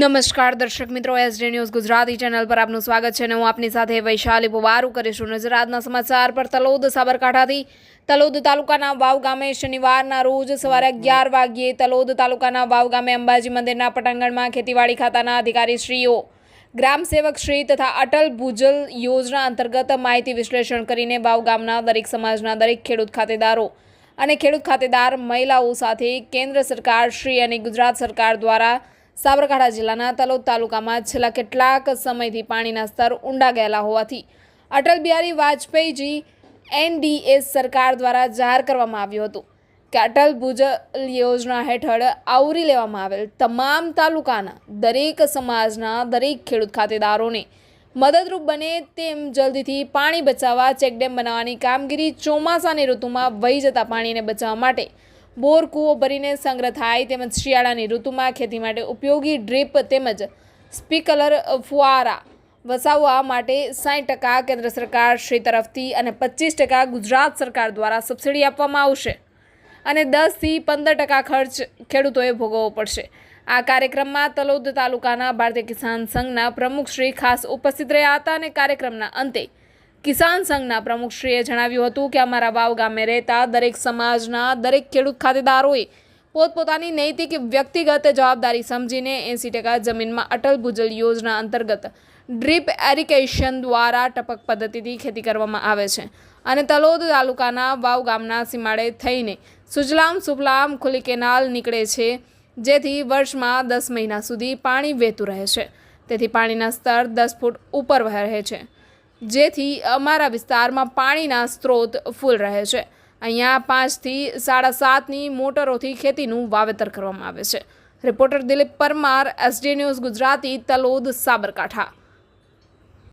નમસ્કાર દર્શક મિત્રો એસડી ન્યૂઝ ગુજરાતી ચેનલ પર આપનું સ્વાગત છે અને હું આપની સાથે વૈશાલી પુવારું કરીશું. નજર આજના સમાચાર પર તલોદ સાબરકાંઠાથી. તલોદ તાલુકાના વાવ ગામે શનિવારના રોજ સવારે અગિયાર વાગ્યે તલોદ તાલુકાના વાવ ગામે અંબાજી મંદિરના પટાંગણમાં ખેતીવાડી ખાતાના અધિકારીશ્રીઓ, ગ્રામ સેવક શ્રી તથા અટલ ભૂજલ યોજના અંતર્ગત માહિતી વિશ્લેષણ કરીને વાવ ગામના દરેક સમાજના દરેક ખેડૂત ખાતેદારો અને ખેડૂત ખાતેદાર મહિલાઓ સાથે કેન્દ્ર સરકાર શ્રી અને ગુજરાત સરકાર દ્વારા સાબરકાંઠા જિલ્લાના તલોદ તાલુકામાં છેલ્લા કેટલાક સમયથી પાણીના સ્તર ઊંડા ગયેલા હોવાથી અટલ બિહારી વાજપેયીજી એનડીએ સરકાર દ્વારા જાહેર કરવામાં આવ્યું હતું કે અટલ ભૂજલ યોજના હેઠળ આવરી લેવામાં આવેલ તમામ તાલુકાના દરેક સમાજના દરેક ખેડૂત ખાતેદારોને મદદરૂપ બને તેમ જલ્દીથી પાણી બચાવવા ચેકડેમ બનાવવાની કામગીરી ચોમાસાની ઋતુમાં વહી જતા પાણીને બચાવવા માટે બોર કૂવો ભરીને સંગ્રહ થાય તેમજ શિયાળાની ઋતુમાં ખેતી માટે ઉપયોગી ડ્રીપ તેમજ સ્પીકલર ફુવારા વસાવવા માટે સાઠ ટકા કેન્દ્ર સરકાર શ્રી તરફથી અને પચીસ ટકા ગુજરાત સરકાર દ્વારા સબસિડી આપવામાં આવશે. અને દસથી પંદર ટકા ખર્ચ ખેડૂતોએ ભોગવવો પડશે. આ કાર્યક્રમમાં તલોદ તાલુકાના ભારતીય કિસાન સંઘના પ્રમુખશ્રી ખાસ ઉપસ્થિત રહ્યા હતા અને કાર્યક્રમના અંતે કિસાન સંઘના પ્રમુખશ્રીએ જણાવ્યું હતું કે અમારા વાવ ગામે રહેતા દરેક સમાજના દરેક ખેડૂત ખાતેદારોએ પોતપોતાની નૈતિક, વ્યક્તિગત જવાબદારી સમજીને એંસી ટકા જમીનમાં અટલ ભૂજલ યોજના અંતર્ગત ડ્રીપ એરિકેશન દ્વારા ટપક પદ્ધતિથી ખેતી કરવામાં આવે છે. અને તલોદ તાલુકાના વાવ ગામના સીમાડે થઈને સુજલામ સુફલામ ખુલ્લી કેનાલ નીકળે છે, જેથી વર્ષમાં દસ મહિના સુધી પાણી વહેતું રહે છે. તેથી પાણીના સ્તર દસ ફૂટ ઉપર રહે છે. જેથી અમારા વિસ્તારમાં પાણીના સ્ત્રોત ફૂલ રહે છે. અહીંયા પાંચથી સાડા સાતની મોટરોથી ખેતીનું વાવેતર કરવામાં આવે છે. Reporter Dilip Parmar, SD news Gujarati, Talod, Sabarkantha.